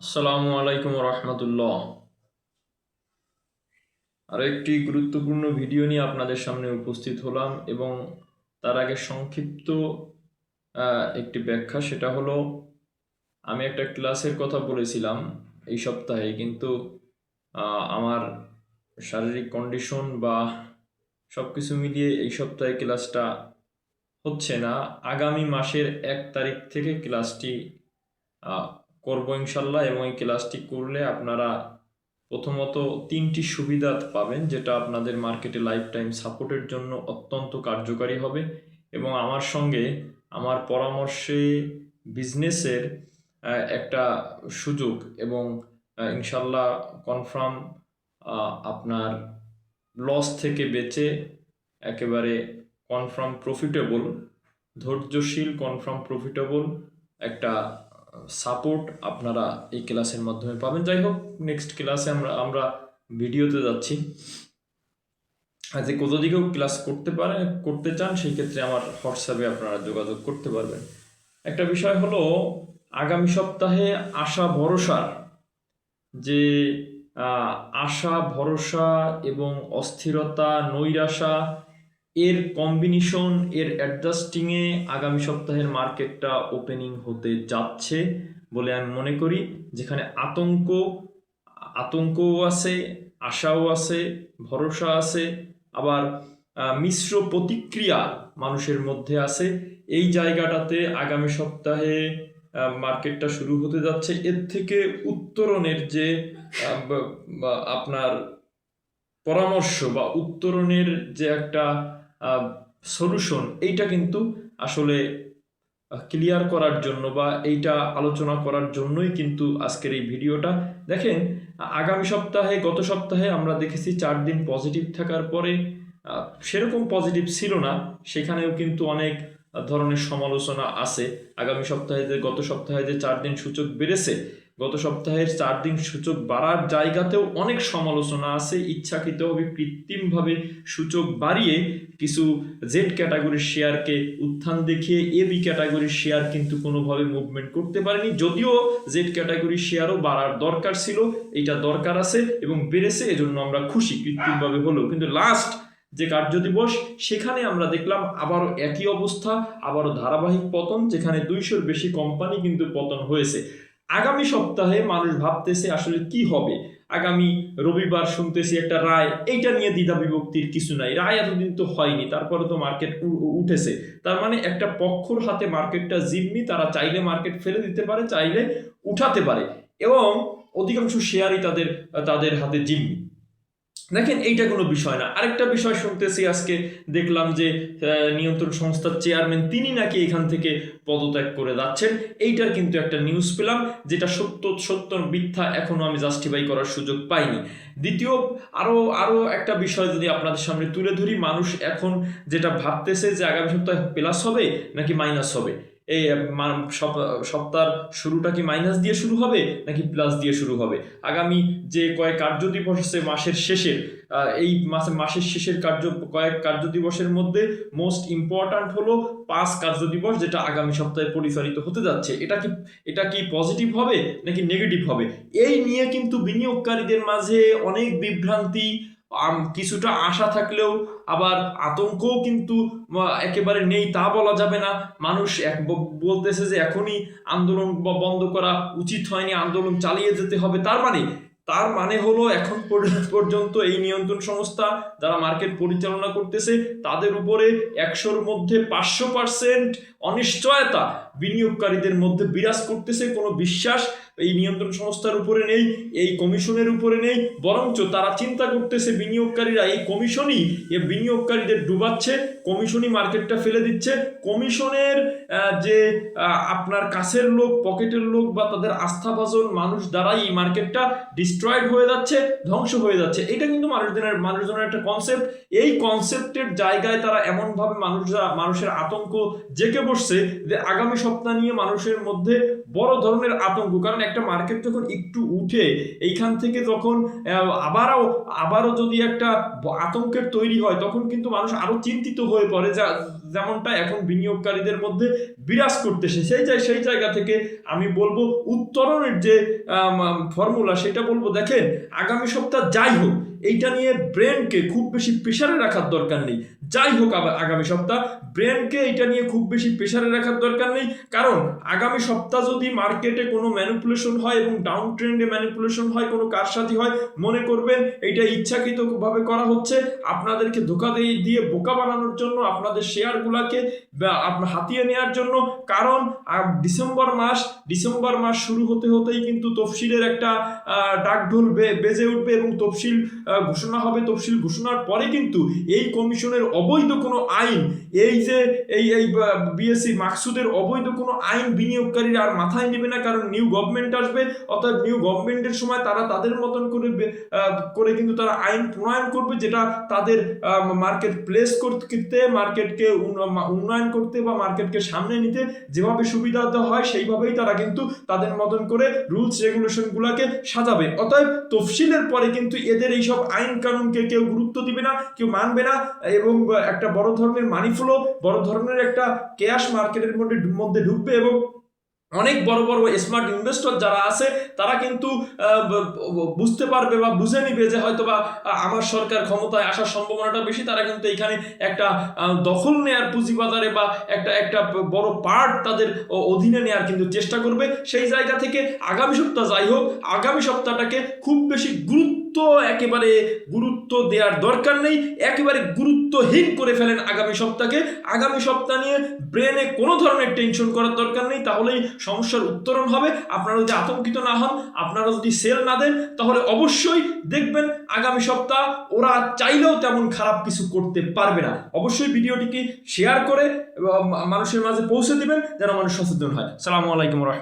আসসালামু আলাইকুম রহমতুল্লাহ আরও একটি গুরুত্বপূর্ণ ভিডিও নিয়ে আপনাদের সামনে উপস্থিত হলাম এবং তার আগে সংক্ষিপ্ত একটি ব্যাখ্যা, সেটা হলো, আমি একটা ক্লাসের কথা বলেছিলাম এই সপ্তাহে, কিন্তু আমার শারীরিক কন্ডিশন বা সব কিছু মিলিয়ে এই সপ্তাহে ক্লাসটা হচ্ছে না। আগামী মাসের এক তারিখ থেকে ক্লাসটি করব ইনশাল্লাহ এবং এই ক্লাসটি করলে আপনারা প্রথমত তিনটি সুবিধা পাবেন, যেটা আপনাদের মার্কেটে লাইফ টাইম সাপোর্টের জন্য অত্যন্ত কার্যকারী হবে এবং আমার সঙ্গে আমার পরামর্শে বিজনেসের একটা সুযোগ এবং ইনশাল্লাহ কনফার্ম আপনার লস থেকে বেঁচে একেবারে কনফার্ম প্রফিটেবল ধৈর্যশীল কনফার্ম প্রফিটেবল একটা সাপোর্ট আপনারা এই ক্লাসের মাধ্যমে পাবেন। যাই হোক নেক্সট ক্লাসে আমরা আমরা ভিডিওতে যাচ্ছি। যে কোথা দিকেও ক্লাস করতে পারে করতে চান, সেই ক্ষেত্রে আমার হোয়াটসঅ্যাপে আপনারা যোগাযোগ করতে পারবেন। একটা বিষয় হলো, আগামী সপ্তাহে আশা ভরসার যে আশা ভরসা এবং অস্থিরতা, নৈরাশা এর কম্বিনেশন এর অ্যাডজাস্টিংয়ে আগামী সপ্তাহের মার্কেটটা ওপেনিং হতে যাচ্ছে বলে আমি মনে করি। যেখানে আতঙ্ক, আতঙ্কও আছে, আশাও আছে, ভরসা আছে, আবার মিশ্র প্রতিক্রিয়া মানুষের মধ্যে আছে। এই জায়গাটাতে আগামী সপ্তাহে মার্কেটটা শুরু হতে যাচ্ছে। এর থেকে উত্তরণের যে আপনার পরামর্শ বা উত্তরণের যে একটা সলিউশন এইটা কিন্তু আসলে ক্লিয়ার করার জন্য বা এইটা আলোচনা করার জন্যই কিন্তু আজকের এই ভিডিওটা। দেখেন, আগামী সপ্তাহে, গত সপ্তাহে আমরা দেখেছি চার দিন পজিটিভ থাকার পরে সেরকম পজিটিভ ছিল না। সেখানেও কিন্তু অনেক ধরনের সমালোচনা আছে। আগামী সপ্তাহে যে, গত সপ্তাহে যে চার দিন সূচক বেড়েছে গত সপ্তাহের চার দিন সূচক বাড়ার জায়গাতেও অনেক সমালোচনা আছে। ইচ্ছাকৃতভাবে কৃত্রিমভাবে সূচক বাড়িয়ে কিছু জেড ক্যাটাগরির শেয়ারকে উত্থান দেখিয়ে এ বি ক্যাটাগরির শেয়ার কিন্তু কোনোভাবে মুভমেন্ট করতে পারেনি। যদিও জেড ক্যাটাগরির শেয়ারও বাড়ার দরকার ছিল, এটা দরকার আছে এবং বেড়েছে, এজন্য আমরা খুশি কৃত্রিমভাবে হলেও। কিন্তু লাস্ট যে কার্য দিবস, সেখানে আমরা দেখলাম আবারও একই অবস্থা, আবারও ধারাবাহিক পতন, যেখানে দুইশোর বেশি কোম্পানি কিন্তু পতন হয়েছে। আগামী সপ্তাহে মানুষ ভাবতেছে আসলে কি হবে? আগামী রবিবার শুনতেছি একটা রায়, এইটা নিয়ে দ্বিধা বিভক্তির কিছু নাই। রায় এতদিন তো হয়নি, তারপরে তো মার্কেট উঠেছে। তার মানে একটা পক্ষর হাতে মার্কেটটা জিম্মি, তারা চাইলে মার্কেট ফেলে দিতে পারে, চাইলে উঠাতে পারে। এবং অধিকাংশ শেয়ারই তাদের তাদের হাতে জিম্মি। দেখেন, এইটা কোনো বিষয় না। আরেকটা বিষয় শুনতেছি আজকে, দেখলাম যে নিয়ন্ত্রণ সংস্থার চেয়ারম্যান তিনি নাকি এখান থেকে পদত্যাগ করে যাচ্ছেন। এইটার কিন্তু একটা নিউজ পেলাম, যেটা সত্য সত্য, মিথ্যা এখনও আমি জাস্টিফাই করার সুযোগ পাইনি। দ্বিতীয়, আরও আরও একটা বিষয় যদি আপনাদের সামনে তুলে ধরি, মানুষ এখন যেটা ভাবতেছে যে আগামী সপ্তাহে প্লাস হবে নাকি মাইনাস হবে? এই আহ, মা- সপ- সপ্তাহের শুরুটা কি মাইনাস দিয়ে শুরু হবে নাকি প্লাস দিয়ে শুরু হবে? আগামী যে কয়েক কার্য দিবস আছে মাসের শেষের এই মাসে মাসের শেষের কার্য কয়েক কার্য দিবসের মধ্যে মোস্ট ইম্পর্ট্যান্ট হলো পাঁচ কার্য দিবস যেটা আগামী সপ্তাহে পরিচালিত হতে যাচ্ছে। এটা কি এটা কি পজিটিভ হবে নাকি নেগেটিভ হবে? এই নিয়ে কিন্তু বিনিয়োগকারীদের মাঝে অনেক বিভ্রান্তি কিছুটা আশা থাকলেও আবার আতঙ্কও কিন্তু একেবারে নেই, তা বলা যাবে না। মানুষ এক বলতেছে যে এখনই আন্দোলন বন্ধ করা উচিত হয়নি, আন্দোলন চালিয়ে যেতে হবে। তার মানে তার মানে হলো এখন পর্যন্ত এই নিয়ন্ত্রণ সংস্থা যারা মার্কেট পরিচালনা করতেছে, তাদের উপরে একশোর মধ্যে পাঁচশো পার্সেন্ট অনিশ্চয়তা বিনিয়োগকারীদের মধ্যে বিরাজ করতেছে। কোনো বিশ্বাস এই নিয়ন্ত্রণ সংস্থার উপরে নেই, এই কমিশনের উপরে নেই, বরঞ্চ তারা চিন্তা করতেছে বিনিয়োগকারীরা এই কমিশনই, এ বিনিয়োগকারীদের ডুবাচ্ছে, কমিশনই মার্কেটটা ফেলে দিচ্ছে। কমিশনের যে আপনার কাছের লোক, পকেটের লোক বা তাদের আস্থাভাজন মানুষ দ্বারাই এই মার্কেটটা ডিস্ট্রয়েড হয়ে যাচ্ছে, ধ্বংস হয়ে যাচ্ছে। এটা কিন্তু মানুষজনের মানুষজনের একটা কনসেপ্ট এই কনসেপ্টের জায়গায় তারা এমনভাবে মানুষরা, মানুষের আতঙ্ক জেগে বসছে যে আগামী সপ্তাহ নিয়ে মানুষের মধ্যে বড় ধরনের আতঙ্ক। কারণ একটা মার্কেট যখন একটু উঠে, এইখান থেকে যখন আবারও আবারও যদি একটা আতঙ্কের তৈরি হয়, তখন কিন্তু মানুষ আরও চিন্তিত হয়ে পড়ে, যা যেমনটা এখন বিনিয়োগকারীদের মধ্যে বিরাজ করতেছে। সেই সেই জায়গা থেকে আমি বলব উত্তরণের যে ফর্মুলা সেটা বলব, দেখেন, আগামী সপ্তাহ যাই হোক, এইটা নিয়ে ব্রেনকে খুব বেশি প্রেশারে রাখার দরকার নেই। যাই হোক আগামী সপ্তাহ ব্রেনকে এটা নিয়ে খুব বেশি প্রেশারে রাখার দরকার নেই। কারণ, আগামী সপ্তাহ যদি মার্কেটে কোনো ম্যানিপুলেশন হয় এবং ডাউন ট্রেন্ডে ম্যানিপুলেশন হয়, কোনো কারসাজি হয়, মনে করবেন এটা ইচ্ছাকৃতভাবে করা হচ্ছে। আপনাদেরকে ধোকা দিয়ে দিয়ে বোকা বানানোর জন্য আপনাদের শেয়ারগুলোকে হাতিয়ে নেওয়ার জন্য। কারণ ডিসেম্বর মাস ডিসেম্বর মাস শুরু হতে হতেই কিন্তু তফসিলের একটা ডাকঢোল বেজে উঠবে এবং তফসিল ঘোষণা হবে। তফসিল ঘোষণার পরে কিন্তু এই কমিশনের অবৈধ কোনো আইন এই যে এই এই বিএসসি মাকসুদের অবৈধ কোনো আইন বিনিয়োগকারীরা আর মাথায় নেবে না, কারণ নিউ গভর্নমেন্ট আসবে, অর্থাৎ নিউ গভর্নমেন্টের সময় তারা তাদের মতন করে করে কিন্তু তারা আইন প্রণয়ন করবে, যেটা তাদের মার্কেট প্লেস করতে মার্কেটকে উন্নয়ন করতে বা মার্কেটকে সামনে নিতে যেভাবে সুবিধা হয়, সেইভাবেই তারা কিন্তু তাদের মতন করে রুলস রেগুলেশনগুলোকে সাজাবে। অতএব তফসিলের পরে কিন্তু এদের এইসব আইন কানুনকে কেউ গুরুত্ব দিবে না, কেউ মানবে না, এবং একটা বড় ধরনের মানি ফ্লো বড় ধরনের একটা ক্যাশ মার্কেটের মধ্যে মধ্যে ঢুকবে এবং অনেক বড় বড় স্মার্ট ইনভেস্টর যারা আছে, তারা কিন্তু বুঝতে পারবে বা বুঝে নিবে যে হয়তো বা আমার সরকার ক্ষমতায় আসার সম্ভাবনাটা বেশি, তারা কিন্তু এখানে একটা দখল নেয়ার পুঁজিবাজারে বা একটা একটা বড় পার্ট তাদের অধীনে নেয়ার কিন্তু চেষ্টা করবে। সেই জায়গা থেকে আগামী সপ্তাহ যাই হোক, আগামী সপ্তাহটাকে খুব বেশি গুরুত্ব একেবারে গুরুত্ব দেওয়ার দরকার নেই, একেবারে গুরুত্বহীন করে ফেলেন আগামী সপ্তাহকে। আগামী সপ্তাহ নিয়ে ব্রেনে কোনো ধরনের টেনশন করার দরকার নেই, তাহলেই সমস্যার উত্তরণ হবে। আপনারা যদি আতঙ্কিত না হন, আপনারা যদি সেল না দেন, তাহলে অবশ্যই দেখবেন আগামী সপ্তাহ ওরা চাইলেও তেমন খারাপ কিছু করতে পারবে না। অবশ্যই ভিডিওটিকে শেয়ার করে মানুষের মাঝে পৌঁছে দিবেন, যেন মানুষ সচেতন হয়। সালামু আলাইকুম রহমতুল্লাহ।